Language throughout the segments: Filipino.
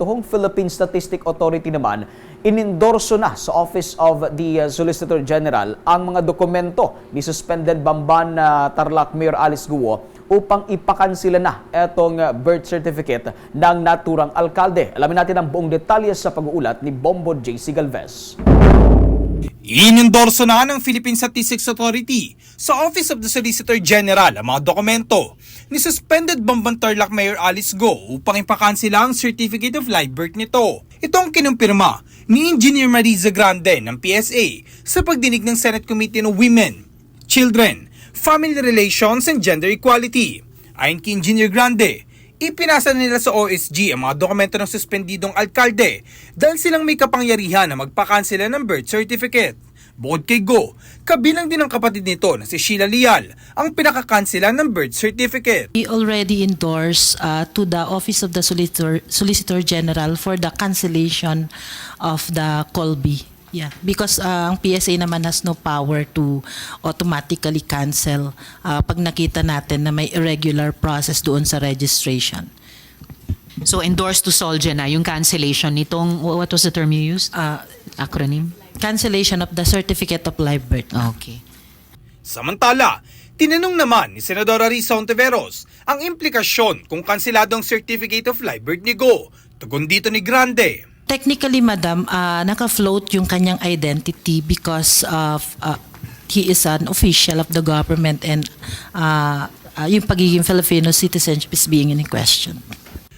Tuhong Philippine Statistic Authority naman, inendorso na sa Office of the uh, Solicitor General ang mga dokumento ni suspended Bamban na Tarlac Mayor Alice Guo upang ipakansila na itong uh, birth certificate ng naturang alkalde. Alamin natin ang buong detalye sa pag-uulat ni Bombo J.C. Galvez. Inendorso na ng Philippine Statistics Authority sa Office of the Solicitor General ang mga dokumento ni suspended Bamban Tarlac Mayor Alice Go upang ipakansila ang Certificate of Live Birth nito. Ito ang kinumpirma ni Engineer Mariza Grande ng PSA sa pagdinig ng Senate Committee on Women, Children, Family Relations and Gender Equality. Ayon kay Engineer Grande, Ipinasa nila sa OSG ang mga dokumento ng suspendidong alkalde dahil silang may kapangyarihan na magpakansela ng birth certificate. Bukod kay Go, kabilang din ang kapatid nito na si Sheila Lial ang pinakakansela ng birth certificate. We already endorsed uh, to the Office of the Solicitor, Solicitor General for the cancellation of the Colby. Yeah, because uh, ang PSA naman has no power to automatically cancel uh, pag nakita natin na may irregular process doon sa registration. So endorsed to Solja na yung cancellation nitong, what was the term you used? Uh, Acronym? cancellation of the Certificate of Live Birth. Okay. Samantala, tinanong naman ni Senadora Risa Ontiveros ang implikasyon kung kanseladong Certificate of Live Birth ni Go. Tugon dito ni Grande. Technically, madam, uh, naka-float yung kanyang identity because of uh, he is an official of the government and uh, uh, yung pagiging Filipino citizenship is being in question.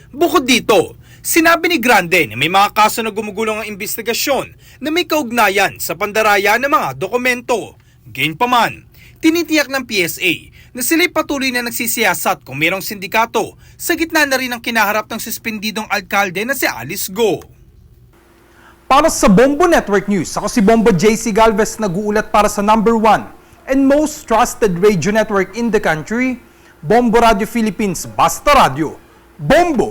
Bukod dito, sinabi ni Grande na may mga kaso na gumugulong ang investigasyon na may kaugnayan sa pandaraya ng mga dokumento. Gayunpaman, tinitiyak ng PSA na sila'y patuloy na nagsisiyasat kung mayroong sindikato sa gitna na rin ang kinaharap ng suspendidong alkalde na si Alice Go. Para sa Bombo Network News, ako si Bombo JC Galvez nag-uulat para sa number one and most trusted radio network in the country, Bombo Radio Philippines, Basta Radio. Bombo!